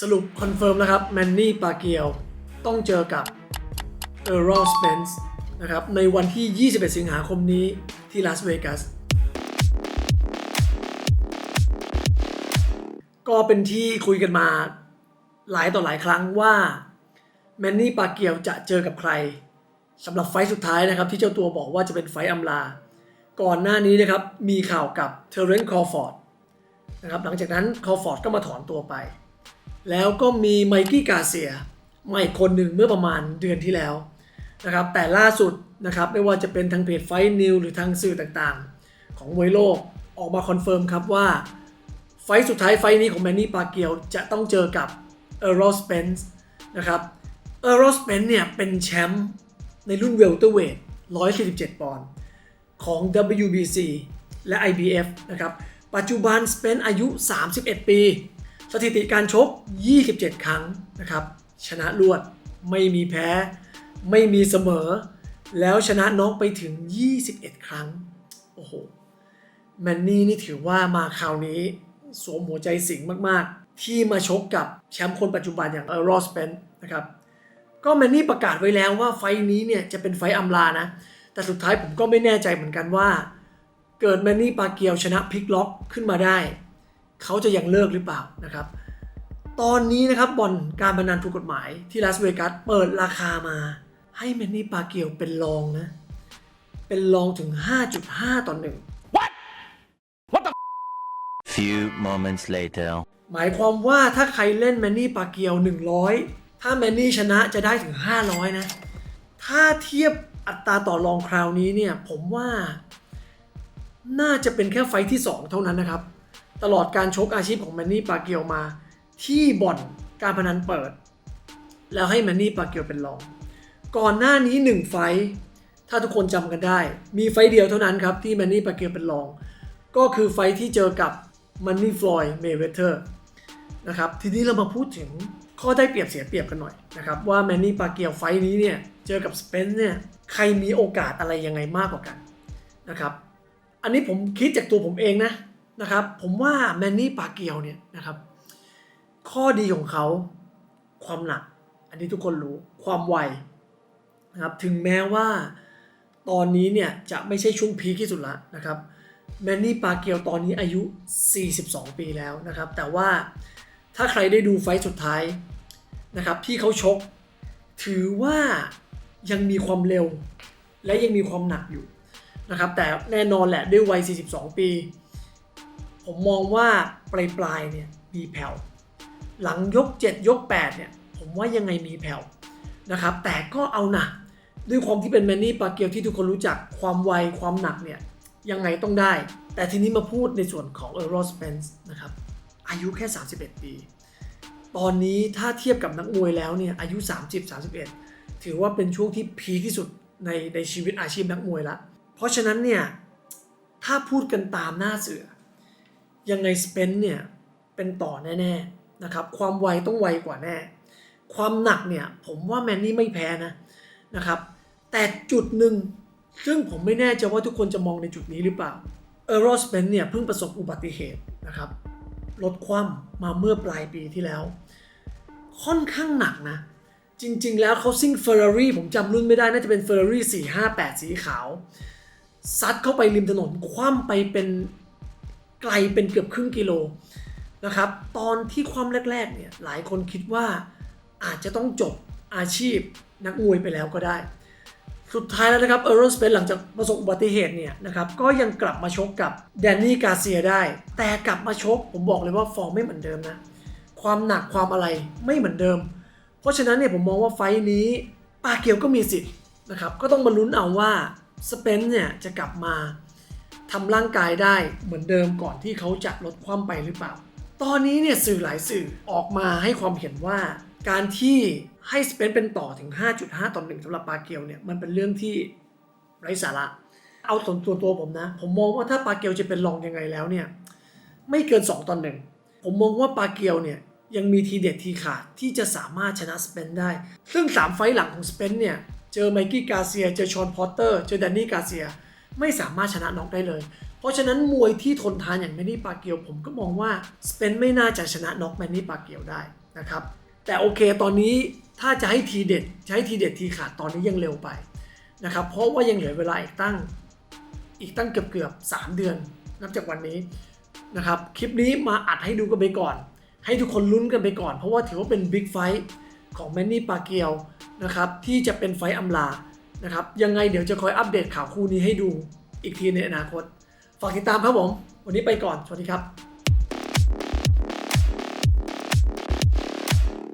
สรุปคอนเฟิร์มนะครับแมนนี่ปาเกียวต้องเจอกับเออร์รอสเปนส์นะครับในวันที่ 21 สิงหาคมนี้ที่ลาสเวกัสก็เป็นที่คุยกันมาหลายต่อหลายครั้งว่าแมนนี่ปาเกียวจะเจอกับใครสำหรับไฟสุดท้ายนะครับ ที่เจ้าตัวบอกว่าจะเป็นไฟต์อำลา ก่อนหน้านี้นะครับมีข่าวกับเทเรนต์คอร์ฟอร์ดนะครับหลังจากนั้นคอร์ฟอร์ดก็มาถอนตัวไป แล้วก็มีไมกี้กาเซียมาอีกคนหนึ่งเมื่อประมาณเดือนที่แล้วนะครับแต่ล่าสุดนะครับไม่ว่าจะเป็นทางเพจไฟนิวหรือทางสื่อต่างๆ ของมวยโลกออกมาคอนเฟิร์มครับว่า ไฟสุดท้ายไฟนี้ของแมนนี่ปาเกียวจะต้องเจอกับเออร์โรสเปนส์นะครับเออร์โรสเปนส์เนี่ยเป็นแชมป์ในรุ่นเวลเตอร์เวท147 ปอนด์ของ WBC และ IBF นะครับปัจจุบันสเปนอายุ 31 ปี สถิติการชก 27 ครั้งนะครับชนะรวดไม่มีแพ้ ไม่มีเสมอ แล้วชนะน็อกไปถึง 21 ครั้ง โอ้โห แมนนี่นี่ถือว่ามาคราวนี้สวมหัวใจสิงมากๆ ที่มาชกกับแชมป์คนปัจจุบันอย่างเออร์รอสเปนนะครับก็แมนนี่ประกาศไว้แล้วว่าไฟท์นี้เนี่ยจะเป็นไฟท์อำลานะ แต่สุดท้ายผมก็ไม่แน่ใจเหมือนกันว่า เกิดแมนนี่ปาเกียวชนะพลิกล็อกขึ้นมาได้ เขาจะยังเลิกหรือเปล่านะครับ ตอนนี้นะครับบ่อนการพนันถูกกฎหมายที่ลาสเวกัสเปิดราคามา ให้แมนนี่ปาเกียวเป็นรองนะ เป็นรองถึง 5.5 ต่อหนึ่ง Few moments later. หมายความว่าถ้าใครเล่นแมนนี่ปาเกียว 100 ถ้าแมนนี่ชนะจะได้ถึง 500 นะ ถ้าเทียบอัตราต่อรองคราวนี้เนี่ย ผมว่า น่าจะเป็นแค่ไฟท์ที่ 2 เท่านั้นนะครับ ตลอดการชกอาชีพของแมนนี่ปาเกียวมา ที่บ่อนการพนันเปิด แล้วให้แมนนี่ปาเกียวเป็นรอง ก่อนหน้านี้ 1 ไฟท์ถ้าทุกคนจำกันได้ มีไฟท์เดียวเท่านั้นครับ ที่แมนนี่ปาเกียวเป็นรอง ก็คือไฟท์ที่เจอกับมันนี่ฟลอยเมเวเทอร์นะครับทีนี้เรามาพูดถึงข้อได้เปรียบเสียเปรียบกันหน่อยนะครับว่าแมนนี่ปาเกียวไฟท์นี้เนี่ยเจอกับสเปนเนี่ยใครมีโอกาสอะไรยังไงมากกว่ากันนะครับอันนี้ผมคิดจากตัวผมเองนะ นะครับ ผมว่าแมนนี่ปาเกียวเนี่ยนะครับ ข้อดีของเขาความหนัก อันนี้ทุกคนรู้ความไวนะครับถึงแม้ว่าตอนนี้เนี่ยจะไม่ใช่ช่วงพีคที่สุดละนะครับแมนนี่ปาเกียวตอนนี้อายุ 42 ปีแล้วนะครับ แต่ว่าถ้าใครได้ดูไฟสุดท้ายนะครับที่เขาชก ถือว่ายังมีความเร็ว และยังมีความหนักอยู่นะครับ แต่แน่นอนแหละด้วยวัย 42 ปี ผมมองว่าปลายปลายๆเนี่ยมีแผ่วหลังยก 7 ยก 8 เนี่ย ผมว่ายังไงมีแผ่วนะครับ แต่ก็เอาหนักด้วยความที่เป็นแมนนี่ปาเกียวที่ทุกคนรู้จักความไวความหนักเนี่ย ยังไงต้องได้ แต่ทีนี้มาพูดในส่วนของเออร์โรสเปนส์นะครับ อายุแค่ 31 ปี ตอนนี้ถ้าเทียบกับนักมวยแล้วเนี่ย อายุ 30-31 ถือว่าเป็นช่วงที่พีที่สุดในในชีวิตอาชีพนักมวยละ เพราะฉะนั้นเนี่ย ถ้าพูดกันตามหน้าเสือ ยังไงสเปนเนี่ยเป็นต่อแน่ๆนะครับความไวต้องไวกว่าแน่ ความหนักเนี่ยผมว่าแมนนี่ไม่แพ้นะนะครับแต่จุดหนึ่งซึ่งผมไม่แน่ใจว่าทุกคนจะมองในจุดนี้หรือเปล่าเออร์โรสเปนเนี่ยเพิ่งประสบอุบัติเหตุนะครับรถคว่ำมาเมื่อปลายปีที่แล้ว ค่อนข้างหนักนะ จริงๆ แล้วเขาซิ่งเฟอร์รารี่ผมจำรุ่นไม่ได้ น่าจะเป็นเฟอร์รารี่458 สีขาว ซัดเข้าไปริมถนน คว่ำไปเป็น ไกลเป็นเกือบครึ่งกิโลนะครับ ตอนที่คว่ำแรกๆเนี่ยหลายคนคิดว่าอาจจะต้องจบอาชีพนักมวยไปแล้วก็ได้ สุดท้ายแล้วนะครับเออร์โรสเปนหลังจากประสบอุบัติเหตุเนี่ยนะครับก็ยังกลับมาชกกับแดนนี่กาเซียได้ แต่กลับมาชกผมบอกเลยว่าฟอร์มไม่เหมือนเดิมนะ ความหนักความอะไรไม่เหมือนเดิม เพราะฉะนั้นเนี่ยผมมองว่าไฟท์นี้ปาเกียวก็มีสิทธิ์นะครับก็ต้องมาลุ้นเอาว่าสเปนเนี่ยจะกลับมา ทำร่างกายได้เหมือนเดิมก่อนที่เขาจะลดความไปหรือเปล่า ตอนนี้เนี่ยสื่อหลายสื่อออกมาให้ความเห็นว่า การที่ให้สเปนเป็นต่อถึง 5.5 ต่อหนึ่งสำหรับปาเกียวเนี่ยมันเป็นเรื่องที่ไร้สาระ เอาส่วนตัวตัวผมนะ ผมมองว่าถ้าปาเกียวจะเป็นรองยังไงแล้วเนี่ยไม่เกิน 2ต่อหนึ่งผมมองว่าปาเกียวเนี่ยยังมีทีเด็ดทีขาดที่จะสามารถชนะสเปนได้ ซึ่ง 3 ไฟต์หลังของสเปนเนี่ย เจอไมกี้กาเซีย เจอชอนพอตเตอร์ เจอแดนนี่กาเซีย ไม่สามารถชนะน็อกได้เลย เพราะฉะนั้นมวยที่ทนทานอย่างแมนนี่ปาเกียว ผมก็มองว่าสเปนไม่น่าจะชนะน็อกแมนนี่ปาเกียวได้นะครับแต่โอเคตอนนี้ถ้าจะให้ทีเด็ดจะให้ทีเด็ดทีขาดตอนนี้ยังเร็วไปนะครับเพราะว่ายังเหลือเวลาอีกตั้งอีกตั้งเกือบเกือบๆ3เดือน นับจากวันนี้นะครับคลิปนี้มาอัดให้ดูกันไปก่อน ให้ทุกคนลุ้นกันไปก่อน เพราะว่าถือว่าเป็นบิ๊กไฟท์ของแมนนี่ปาเกียวนะครับที่จะเป็นไฟท์อำลา นะครับยังไงเดี๋ยวจะคอยอัปเดตข่าวคู่นี้ให้ดูอีกทีในอนาคต ฝากติดตามครับผม วันนี้ไปก่อน สวัสดีครับ